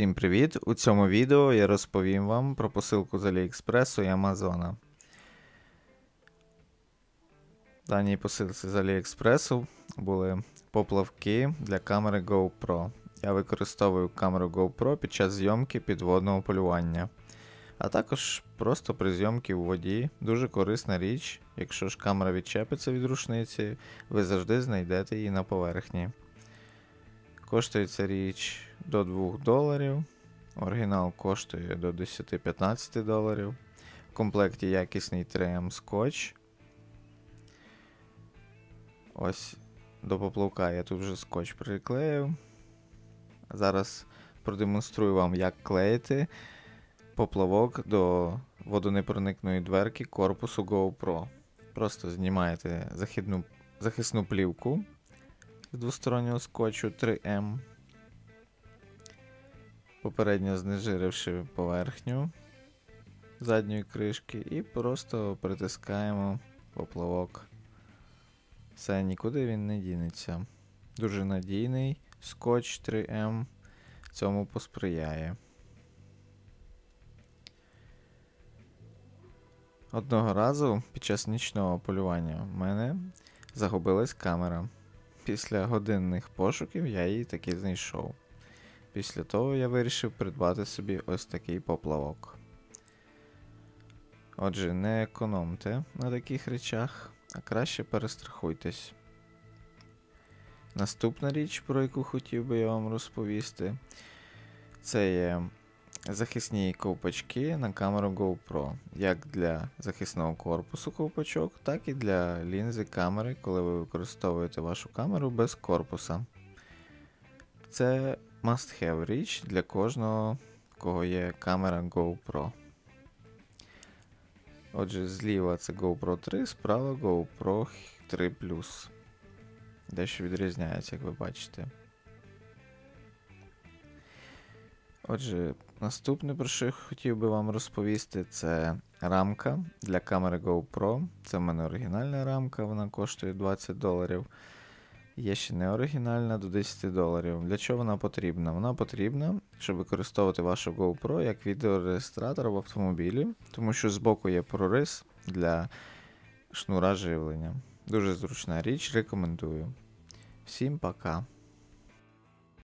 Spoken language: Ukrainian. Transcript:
Всім привіт! У цьому відео я розповім вам про посилку з Аліекспресу і Амазона. В даній посилці з Аліекспресу були поплавки для камери GoPro. Я використовую камеру GoPro під час зйомки підводного полювання. А також просто при зйомці у воді. Дуже корисна річ. Якщо ж камера відчепиться від рушниці, ви завжди знайдете її на поверхні. Коштує ця річ до 2 доларів. Оригінал коштує до 10-15 доларів. В комплекті якісний 3М скотч. Ось до поплавка я тут вже скотч приклеїв. Зараз продемонструю вам, як клеїти поплавок до водонепроникної дверки корпусу GoPro. Просто знімаєте захисну плівку з двостороннього скотчу 3М. Попередньо знежиривши поверхню задньої кришки, і просто притискаємо поплавок. Все, нікуди він не дінеться. Дуже надійний скотч 3М цьому посприяє. Одного разу під час нічного полювання в мене загубилась камера. Після годинних пошуків я її таки знайшов. Після того я вирішив придбати собі ось такий поплавок. Отже, не економте на таких речах, а краще перестрахуйтесь. Наступна річ, про яку хотів би я вам розповісти, це є захисні ковпачки на камеру GoPro, як для захисного корпусу ковпачок, так і для лінзи камери, коли ви використовуєте вашу камеру без корпуса. Це must-have річ для кожного, кого є камера GoPro. Отже, зліва це GoPro 3, справа GoPro 3 Дещо відрізняється, як ви бачите. Отже, наступне, про що я хотів би вам розповісти, це рамка для камери GoPro. Це в мене оригінальна рамка, вона коштує 20 доларів. Є ще не оригінальна до 10 доларів. Для чого вона потрібна? Вона потрібна, щоб використовувати вашу GoPro як відеореєстратор в автомобілі, тому що збоку є прорис для шнура живлення. Дуже зручна річ, рекомендую. Всім пока.